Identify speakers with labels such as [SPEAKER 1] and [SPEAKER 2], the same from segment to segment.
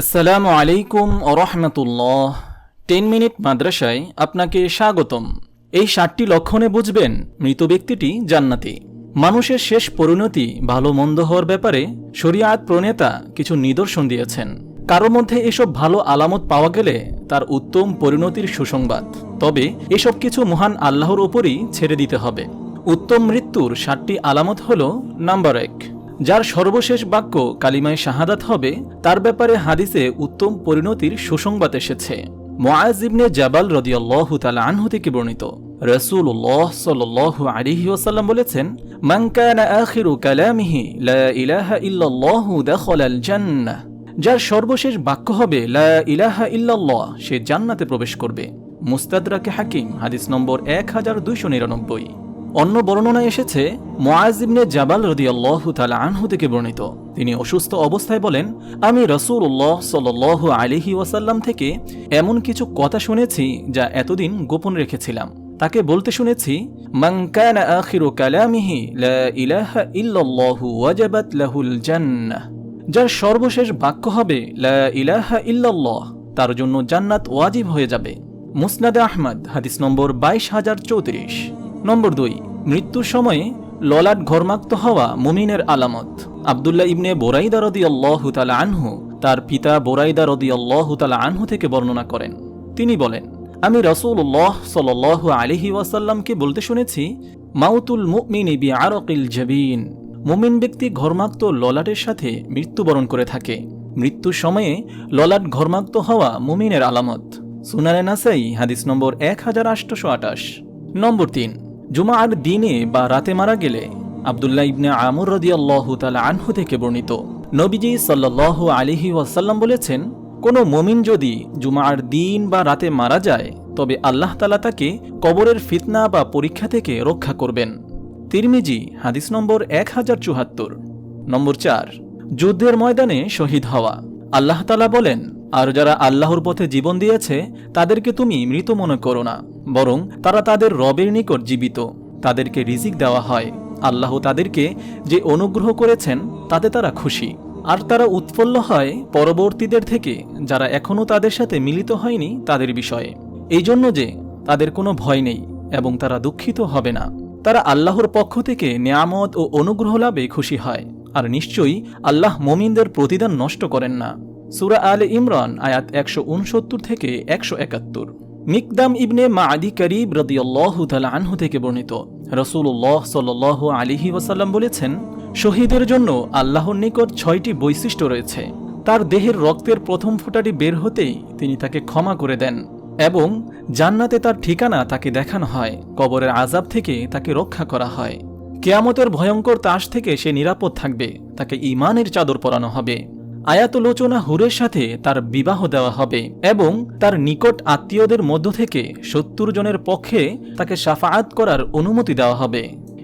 [SPEAKER 1] আসসালামু আলাইকুম রহমতুল্লাহ। Ten minute মাদ্রাসায় আপনাকে স্বাগতম। এই ষাটটি লক্ষণে বুঝবেন মৃত ব্যক্তিটি জান্নাতি। মানুষের শেষ পরিণতি ভালো মন্দ হওয়ার ব্যাপারে শরিয়াত প্রণেতা কিছু নিদর্শন দিয়েছেন। কারও মধ্যে এসব ভালো আলামত পাওয়া গেলে তার উত্তম পরিণতির সুসংবাদ। তবে এসব কিছু মহান আল্লাহর ওপরই ছেড়ে দিতে হবে। উত্তম মৃত্যুর ষাটটি আলামত হল নাম্বার এক। যার সর্বশেষ বাক্য কালিমায় শাহাদাত হবে, তার ব্যাপারে হাদিসে উত্তম পরিণতির সুসংবাদ এসেছে। মোয়াজ ইবনে জাবাল রদিয়াল্লাহু তাআলা আনহু থেকে বর্ণিত। রাসূলুল্লাহ সাল্লাল্লাহু আলাইহি ওয়াসাল্লাম বলেছেন, মান কানা আখিরু কালামিহি, লা ইলাহা ইল্লাল্লাহু দাখালাল জান্নাহ যার সর্বশেষ বাক্য হবে, লা ইলাহা ইল্লাল্লাহ, সে জান্নাতে প্রবেশ করবে। মুস্তাদরাকে হাকিম, হাদিস নম্বর এক হাজার দুইশো নিরানব্বই। অন্য বর্ণনায় এসেছে মোয়াজিবনে জাবাল রদিয়াল্লাহ তালা আনহু থেকে বর্ণিত। তিনি অসুস্থ অবস্থায় বলেন, আমি রসুল্লাহ সাল আলিহি ওয়াসাল্লাম থেকে এমন কিছু কথা শুনেছি যা এতদিন গোপন রেখেছিলাম। তাকে বলতে শুনেছি মাংকানা আখিরু কালামিহি, লা ইলাহা ওয়াজাবাত লাহুল জান্নাহ। যার সর্বশেষ বাক্য হবে, লা ইলাহা তার জন্য জান্নাত ওয়াজিব হয়ে যাবে। মুসনাদে আহমদ, হাদিস নম্বর বাইশ হাজার চৌত্রিশ। নম্বর দুই, মৃত্যুর সময়ে ললাট ঘর্মাক্ত হওয়া মুমিনের আলামত। আবদুল্লাহ ইবনে বোরাইদা রদি আল্লাহ তালা আনহু তার পিতা বোরাইদা রদি আল্লাহ তালা আনহু থেকে বর্ণনা করেন। তিনি বলেন, আমি রসুল্লাহ সাল আলিহি ওয়াসাল্লামকে বলতে শুনেছি, মাউতুল মুমিন বি আরকিল জবিন। মুমিন ব্যক্তি ঘর্মাক্ত ললাটের সাথে মৃত্যুবরণ করে থাকে। মৃত্যুর সময়ে ললাট ঘর্মাক্ত হওয়া মুমিনের আলামত। সুনানে নাসাই, হাদিস নম্বর এক হাজার আটশো আটাশ। নম্বর তিন জুমার দিনে বা রাতে মারা গেলে আবদুল্লাহ ইবনে আমর রদিয়াল্লাহু তালা আনহু থেকে বর্ণিত। নবীজি সাল্লাহ আলিহি ওয়াসাল্লাম বলেছেন, কোনো মমিন যদি জুমার দিন বা রাতে মারা যায়, তবে আল্লাহ তালা তাকে কবরের ফিতনা বা পরীক্ষা থেকে রক্ষা করবেন। তিরমিজি, হাদিস নম্বর এক হাজার চুহাত্তর নম্বর চার, যুদ্ধের ময়দানে শহীদ হওয়া। আল্লাহ তালা বলেন আর যারা আল্লাহর পথে জীবন দিয়েছে, তাদেরকে তুমি মৃত মনে করো না, বরং তারা তাদের রবের নিকট জীবিত। তাদেরকে রিজিক দেওয়া হয়। আল্লাহ তাদেরকে যে অনুগ্রহ করেছেন, তাতে তারা খুশি। আর তারা উৎফুল্ল হয় পরবর্তীদের থেকে, যারা এখনও তাদের সাথে মিলিত হয়নি তাদের বিষয়ে। এই জন্য যে তাদের কোনো ভয় নেই, এবং তারা দুঃখিত হবে না। তারা আল্লাহর পক্ষ থেকে নিয়ামত ও অনুগ্রহ লাভে খুশি হয়, আর নিশ্চয়ই আল্লাহ মমিনদের প্রতিদান নষ্ট করেন না। সুরা আলে ইমরান, আয়াত একশো উনসত্তর থেকে একশো একাত্তর। মিকদাম ইবনে মা আদি করিব রদিয়াল্লাহ আনহু থেকে বর্ণিত রসুল্লাহ সাল আলিহি ওয়াসাল্লাম বলেছেন, শহীদের জন্য আল্লাহর নিকট ছয়টি বৈশিষ্ট্য রয়েছে। তার দেহের রক্তের প্রথম ফোঁটাটি বের হতেই তিনি তাকে ক্ষমা করে দেন এবং জান্নাতে তার ঠিকানা তাকে দেখানো হয়, কবরের আজাব থেকে তাকে রক্ষা করা হয়। কেয়ামতের ভয়ঙ্কর তাস থেকে সে নিরাপদ থাকবে, তাকে ইমানের চাদর পরানো হবে। আয়াতলোচনা হুরের সাথে তার বিবাহ দেওয়া হবে এবং তার নিকট আত্মীয়দের মধ্য থেকে সত্তর জনের পক্ষে তাকে সাফায়াত করার অনুমতি দেওয়া হবে।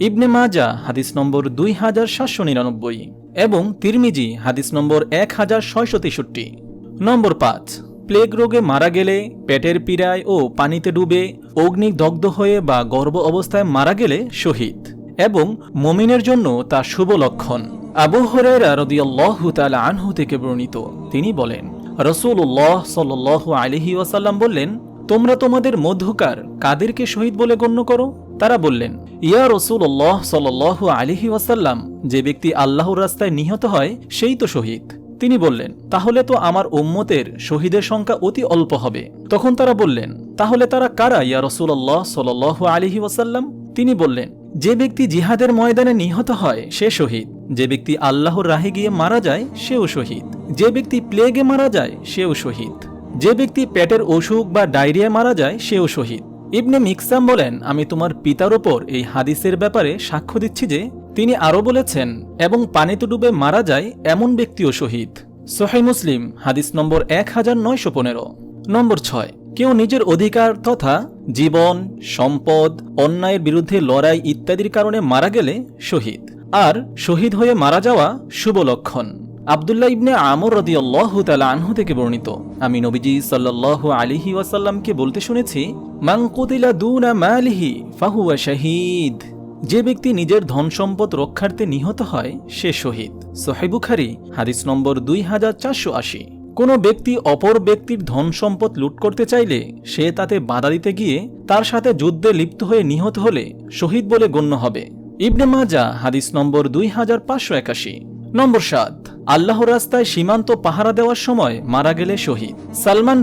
[SPEAKER 1] ইবনে মাজা হাদিস নম্বর দুই হাজার সাতশো নিরানব্বই এবং তিরমিজি, হাদিস নম্বর এক হাজার ছয়শো তেষট্টি। নম্বর পাঁচ, প্লেগ রোগে মারা গেলে, পেটের পীড়ায় ও পানিতে ডুবে, অগ্নিদগ্ধ হয়ে বা গর্ভ অবস্থায় মারা গেলে শহীদ। এবং মমিনের জন্য তা শুভ লক্ষণ। আবু হরেরা রদিয়াল্লাহু তালা আনহু থেকে বর্ণিত। তিনি বলেন রসুল্লাহ সাল আলিহি ওয়াসাল্লাম বললেন, তোমরা তোমাদের মধ্যকার কাদেরকে শহীদ বলে গণ্য করো? তারা বললেন, ইয়া রসুল্লাহ সাল আলিহি ওয়াসাল্লাম, যে ব্যক্তি আল্লাহর রাস্তায় নিহত হয়, সেই তো শহীদ। তিনি বললেন, তাহলে তো আমার উম্মতের শহীদের সংখ্যা অতি অল্প হবে। তখন তারা বললেন, তাহলে তারা কারা, ইয়া রসুল্লাহ সাল আলিহি ওয়াসাল্লাম? তিনি বললেন যে ব্যক্তি জিহাদের ময়দানে নিহত হয়, সে শহীদ। যে ব্যক্তি আল্লাহর রাহে গিয়ে মারা যায়, সেও শহীদ। যে ব্যক্তি প্লেগে মারা যায়, সেও শহীদ। যে ব্যক্তি পেটের অসুখ বা ডায়রিয়া মারা যায়, সেও শহীদ। ইবনে মিকসাম বলেন, আমি তোমার পিতার ওপর এই হাদিসের ব্যাপারে সাক্ষ্য দিচ্ছি যে, তিনি আরও বলেছেন, এবং পানিতে ডুবে মারা যায়, এমন ব্যক্তিও শহীদ। সোহাই মুসলিম, হাদিস নম্বর এক হাজার নয়শো পনেরো। নম্বর ছয়, কেউ নিজের অধিকার তথা জীবন, সম্পদ, অন্যায়ের বিরুদ্ধে লড়াই ইত্যাদির কারণে মারা গেলে শহীদ। আর শহীদ হয়ে মারা যাওয়া শুভ লক্ষণ। আবদুল্লাহ ইবনে আমর রদিয়াল্লাহ তালা আনহু থেকে বর্ণিত। আমি নবীজি সাল্লাহ আলিহি ওয়াসাল্লামকে বলতে শুনেছি মাংকুতিলা দুনা মালিহি ফাহুয়া শাহিদ। যে ব্যক্তি নিজের ধন সম্পদ রক্ষার্থে নিহত হয়, সে শহীদ। সোহেবুখারি হাদিস নম্বর দুই হাজার চারশো আশি। কোনো ব্যক্তি অপর ব্যক্তির ধন সম্পদ লুট করতে চাইলে সে তাতে বাধা দিতে গিয়ে তার সাথে যুদ্ধে লিপ্ত হয়ে নিহত হলে শহীদ বলে গণ্য হবে। ইবনে মাজা হাদিস নম্বর দুই হাজার পাঁচশো একাশি। নম্বর সাত আল্লাহ রাস্তায় সীমান্ত পাহারা দেওয়ার সময় মারা গেলে শহীদ। সালমান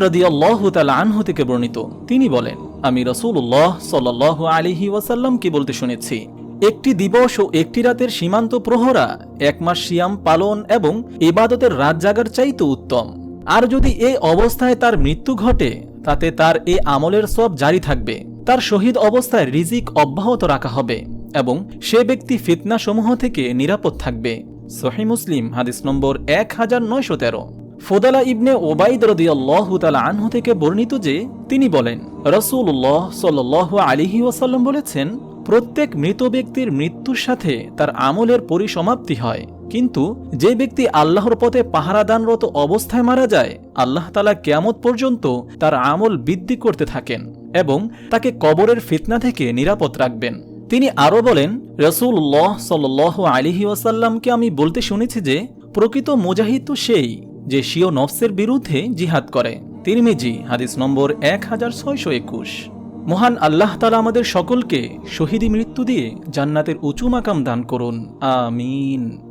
[SPEAKER 1] তালা আনহু থেকে বর্ণিত। তিনি বলেন, আমি রসুল্লাহ সাল আলিহি ওয়াসাল্লামকে বলতে শুনেছি? একটি দিবস ও একটি রাতের সীমান্ত প্রহরা, এক মাস সিয়াম পালন এবং ইবাদতের রাত জাগার চাইতে উত্তম। আর যদি এই অবস্থায় তার মৃত্যু ঘটে, তাতে তার এ আমলের সব জারি থাকবে। তার শহীদ অবস্থায় রিজিক অব্যাহত রাখা হবে এবং সে ব্যক্তি ফিতনা সমূহ থেকে নিরাপদ থাকবে। সহি মুসলিম, হাদিস নম্বর এক হাজার নয়শো তেরো। ফোদালা ইবনে ওবাইদ রদিয়াল্লাহ তালা আনহু থেকে বর্ণিত যে, তিনি বলেন রসুল্লাহ সাল আলিহি ওয়াসাল্লাম বলেছেন, প্রত্যেক মৃত ব্যক্তির মৃত্যুর সাথে তার আমলের পরিসমাপ্তি হয়। কিন্তু যে ব্যক্তি আল্লাহর পথে পাহারাদানরত অবস্থায় মারা যায়, আল্লাহ তালা কেয়ামত পর্যন্ত তার আমল বৃদ্ধি করতে থাকেন এবং তাকে কবরের ফিতনা থেকে নিরাপদ রাখবেন। তিনি আরও বলেন রসুল্লাহ সাল আলিহি ওয়াসাল্লামকে আমি বলতে শুনেছি যে, প্রকৃত মুজাহিদ তো সেই যে সিও নফসের বিরুদ্ধে জিহাদ করে। তিরমিজি, হাদিস নম্বর এক হাজার ছয়শো একুশ। মহান আল্লাহ তালা আমাদের সকলকে শহীদি মৃত্যু দিয়ে জান্নাতের উঁচু মাকাম দান করুন। আমিন।